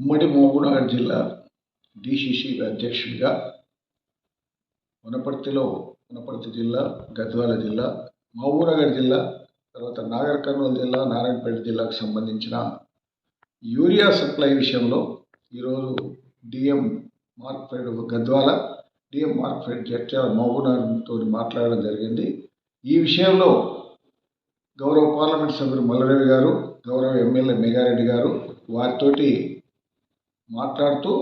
ఉమ్మడి మహబూబ్నగర్ జిల్లా డిసిసి అధ్యక్షుడిగా వనపర్తిలో వనపర్తి జిల్లా గద్వాల జిల్లా మహబూబ్నగర్ జిల్లా తర్వాత నాగర్ కర్నూలు జిల్లా నారాయణపేట జిల్లాకు సంబంధించిన యూరియా సప్లై విషయంలో ఈరోజు DM Markfed Gadwal DM Markfed Jadcherla మహబూబ్నగర్తో మాట్లాడడం జరిగింది. ఈ విషయంలో గౌరవ పార్లమెంట్ సభ్యులు మల్లరవి గారు గౌరవ ఎమ్మెల్యే మెగారెడ్డి గారు వారితోటి మాట్లాడుతూ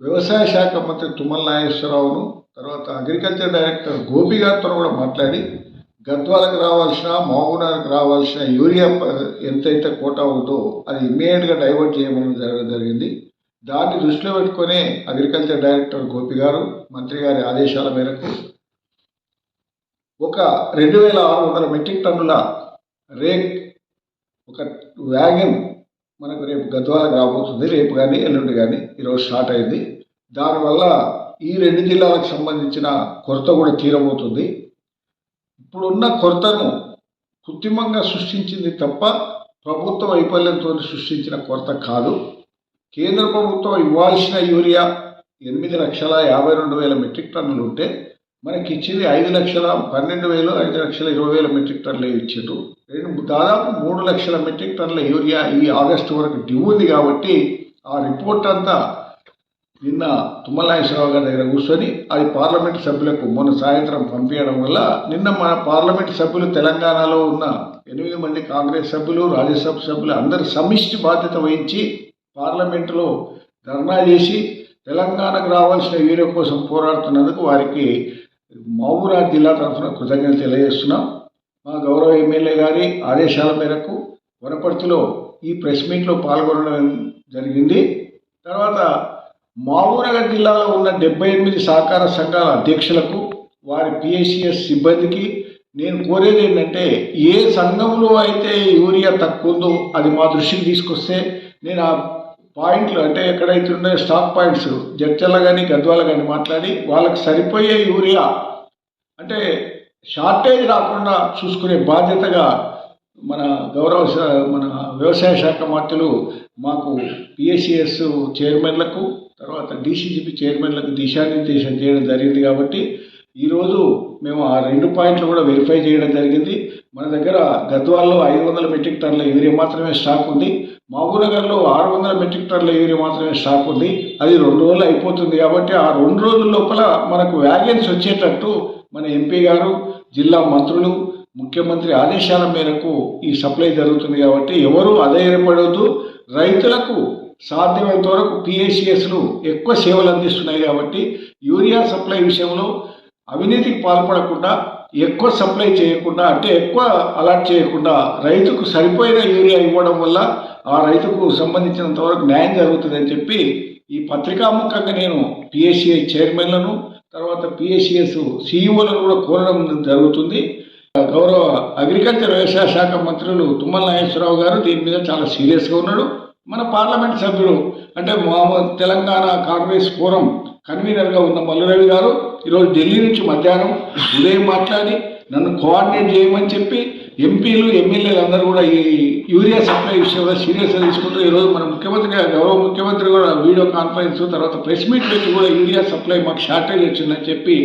వ్యవసాయ శాఖ మంత్రి తుమ్మల నాగేశ్వరరావును తర్వాత అగ్రికల్చర్ డైరెక్టర్ గోపి గారితో కూడా మాట్లాడి గద్వాలకు రావాల్సిన మామూనాలకు రావాల్సిన యూరియా ఎంతైతే కోటా ఉందో అది ఇమ్మీడియట్గా డైవర్ట్ చేయమని జరగడం జరిగింది. దాన్ని దృష్టిలో పెట్టుకునే అగ్రికల్చర్ డైరెక్టర్ గోపి గారు మంత్రి గారి ఆదేశాల మేరకు ఒక రెండు వేల ఆరు వందల మెట్రిక్ టన్నుల రేక్ ఒక వ్యాగన్ మనకు రేపు గద్వాలకు రాబోతుంది. రేపు కానీ ఎల్లుండి కానీ ఈరోజు స్టార్ట్ అయింది. దానివల్ల ఈ రెండు జిల్లాలకు సంబంధించిన కొరత కూడా తీరబోతుంది. ఇప్పుడున్న కొరతను కృత్రిమంగా సృష్టించింది తప్ప ప్రభుత్వ వైఫల్యంతో సృష్టించిన కొరత కాదు. కేంద్ర ప్రభుత్వం ఇవ్వాల్సిన యూరియా ఎనిమిది లక్షల యాభై రెండు వేల మెట్రిక్ టన్నులు ఉంటే మనకి ఇచ్చింది ఐదు లక్షల పన్నెండు వేలు ఐదు లక్షల ఇరవై వేల మెట్రిక్ టన్నులు ఇచ్చారు రెండు దాదాపు మూడు లక్షల మెట్రిక్ టన్నుల యూరియా ఈ ఆగస్టు వరకు డ్యూ ఉంది కాబట్టి ఆ రిపోర్ట్ అంతా నిన్న తుమ్మలనాగేశ్వరరావు గారి దగ్గర కూర్చొని అది పార్లమెంట్ సభ్యులకు మొన్న సాయంత్రం పంపించడం వల్ల నిన్న మన పార్లమెంట్ సభ్యులు తెలంగాణలో ఉన్న ఎనిమిది మంది కాంగ్రెస్ సభ్యులు రాజ్యసభ సభ్యులు అందరు సమిష్టి బాధ్యత వహించి పార్లమెంటులో ధర్నా చేసి తెలంగాణకు రావాల్సిన యూరియా కోసం పోరాడుతున్నందుకు వారికి మహబూబ్నగర్ జిల్లా తరఫున కృతజ్ఞతలు తెలియజేస్తున్నాం. మా గౌరవ ఎమ్మెల్యే గారి ఆదేశాల మేరకు వనపర్తిలో ఈ ప్రెస్ మీట్లో పాల్గొనడం జరిగింది. తర్వాత మహబూబ్నగర్ జిల్లాలో ఉన్న డెబ్బై ఎనిమిది సహకార సంఘాల అధ్యక్షులకు వారి పిఎస్సిఎస్ సిబ్బందికి నేను కోరేది ఏంటంటే ఏ సంఘంలో అయితే యూరియా తక్కువ ఉందో అది మా దృష్టికి తీసుకొస్తే నేను ఆ పాయింట్లు అంటే ఎక్కడైతే ఉండే స్టాక్ పాయింట్స్ జడ్చల్ల కానీ గద్వాల కానీ మాట్లాడి వాళ్ళకి సరిపోయే యూరియా అంటే షార్టేజ్ రాకుండా చూసుకునే బాధ్యతగా మన గౌరవ శా- మన వ్యవసాయ శాఖ మంత్రులు మాకు పిఎస్సిఎస్ చైర్మన్లకు తర్వాత డీసీజీపీ చైర్మన్లకు దిశానిర్దేశం చేయడం జరిగింది కాబట్టి ఈరోజు మేము ఆ రెండు పాయింట్లు కూడా వెరిఫై చేయడం జరిగింది. మన దగ్గర గద్వాల్లో ఐదు వందల మెట్రిక్ టన్నుల యూరియా మాత్రమే స్టాక్ ఉంది. మహబూబ్నగర్లో ఆరు వందల మెట్రిక్ టన్నుల యూరియా మాత్రమే స్టాక్ ఉంది. అది రెండు రోజులు అయిపోతుంది కాబట్టి ఆ రెండు రోజుల లోపల మనకు వ్యాగన్స్ వచ్చేటట్టు మన ఎంపీ గారు జిల్లా మంత్రులు ముఖ్యమంత్రి ఆదేశాల మేరకు ఈ సప్లై జరుగుతుంది కాబట్టి ఎవరు అధైర్యపడవద్దు రైతులకు సాధ్యమైనంత వరకు పిఏసిఎస్లు ఎక్కువ సేవలు అందిస్తున్నాయి కాబట్టి యూరియా సప్లై విషయంలో అవినీతికి పాల్పడకుండా ఎక్కువ సప్లై చేయకుండా అంటే ఎక్కువ అలాట్ చేయకుండా రైతుకు సరిపోయిన యూరియా ఇవ్వడం వల్ల ఆ రైతుకు సంబంధించినంత వరకు న్యాయం జరుగుతుందని చెప్పి ఈ పత్రికాముఖంగా నేను పిఎస్సిఐ చైర్మన్లను తర్వాత పిఎస్సిఎస్ సిఇఓలను కూడా కోరడం జరుగుతుంది. గౌరవ అగ్రికల్చర్ వ్యవసాయ శాఖ మంత్రులు తుమ్మల నాగేశ్వరరావు గారు దీని మీద చాలా సీరియస్గా ఉన్నాడు. మన పార్లమెంట్ సభ్యులు అంటే మా- తెలంగాణ కాంగ్రెస్ ఫోరం కన్వీనర్గా ఉన్న మల్లురవి గారు ఈరోజు ఢిల్లీ నుంచి మధ్యాహ్నం ఉదయం మాట్లాడి నన్ను కోఆర్డినేట్ చేయమని చెప్పి ఎంపీలు ఎమ్మెల్యేలు అందరూ కూడా ఈ యూరియా సప్లై విషయంలో సీరియస్గా తీసుకుంటూ ఈరోజు మన ముఖ్యమంత్రి గౌరవ ముఖ్యమంత్రి కూడా వీడియో కాన్ఫరెన్స్ తర్వాత ప్రెస్ మీట్ పెట్టి కూడా యూరియా సప్లై మాకు షార్టేజ్ వచ్చిందని చెప్పి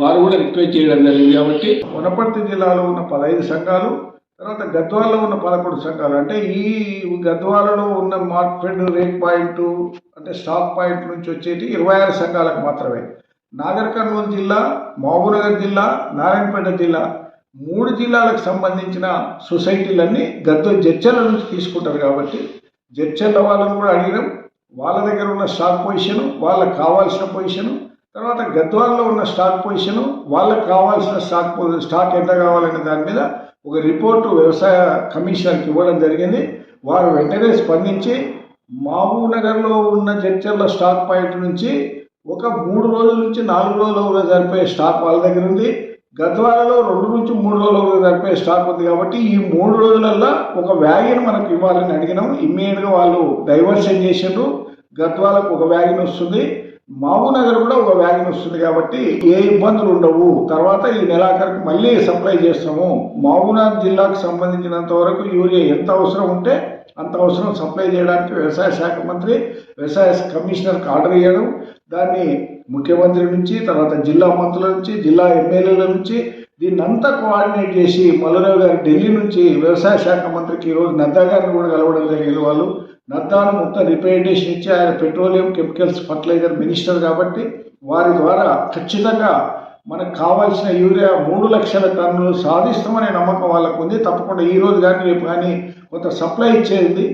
వారు కూడా రిక్వెస్ట్ చేయడం జరిగింది కాబట్టి వనపర్తి జిల్లాలో ఉన్న పదహైదు సంఘాలు తర్వాత గద్వాలలో ఉన్న పదకొండు సంఘాలు. అంటే ఈ గద్వాలలో ఉన్న మార్కెట్ రేట్ పాయింట్ అంటే స్టాక్ పాయింట్ నుంచి వచ్చేటి ఇరవై ఆరు సంఘాలకు మాత్రమే. నాగర్ కర్నూలు జిల్లా మహబూబ్నగర్ జిల్లా నారాయణపేట జిల్లా మూడు జిల్లాలకు సంబంధించిన సొసైటీలన్నీ గద్ద జడ్చర్ల నుంచి తీసుకుంటారు కాబట్టి జడ్చర్ల వాళ్ళని కూడా అడిగినాం. వాళ్ళ దగ్గర ఉన్న స్టాక్ పొజిషన్ వాళ్ళకి కావాల్సిన పొజిషన్ తర్వాత గద్వాల్లో ఉన్న స్టాక్ పొజిషన్ వాళ్ళకి కావాల్సిన స్టాక్ స్టాక్ ఎంత కావాలనే దాని మీద ఒక రిపోర్టు వ్యవసాయ కమిషనర్కి ఇవ్వడం జరిగింది. వారు వెంటనే స్పందించి మామూనగర్లో నగర్లో ఉన్న జడ్చర్ల స్టాక్ పాయింట్ నుంచి ఒక మూడు రోజుల నుంచి నాలుగు రోజుల సరిపోయే స్టాక్ వాళ్ళ దగ్గర ఉంది. గద్వాలలో రెండు నుంచి మూడు రోజులు సరిపోయే స్టాక్ ఉంది కాబట్టి ఈ మూడు రోజులల్లో ఒక వ్యాగిన్ మనకు ఇవ్వాలని అడిగినాం. ఇమ్మీడియట్గా వాళ్ళు డైవర్షన్ చేసిండ్రు. గద్వాలకు ఒక వ్యాగిన్ వస్తుంది. నగర్ కూడా ఒక వ్యాగన్ వస్తుంది కాబట్టి ఏ ఇబ్బందులు ఉండవు. తర్వాత ఈ నెలాఖరికి మళ్ళీ సప్లై చేస్తాము. మహబూబ్నగర్ జిల్లాకు సంబంధించినంత వరకు యూరియా ఎంత అవసరం ఉంటే అంత అవసరం సప్లై చేయడానికి వ్యవసాయ శాఖ మంత్రి వ్యవసాయ కమిషనర్కి ఆర్డర్ ఇవ్వడం దాన్ని ముఖ్యమంత్రి నుంచి తర్వాత జిల్లా మంత్రుల నుంచి జిల్లా ఎమ్మెల్యేల నుంచి దీన్ని అంతా కోఆర్డినేట్ చేసి మల్లరావు గారు ఢిల్లీ నుంచి వ్యవసాయ శాఖ మంత్రికి ఈరోజు నడ్డా గారిని కూడా కలవడం జరిగింది వాళ్ళు. నద్దాను మొత్తం రిప్రజెంటేషన్ ఇచ్చి ఆయన పెట్రోలియం కెమికల్స్ ఫర్టిలైజర్ మినిస్టర్ కాబట్టి వారి ద్వారా ఖచ్చితంగా మనకు కావాల్సిన యూరియా మూడు లక్షల టన్నులు సాధిస్తామనే నమ్మకం వాళ్ళకు ఉంది. తప్పకుండా ఈ రోజు కానీ రేపు కానీ కొంత సప్లై ఇచ్చేది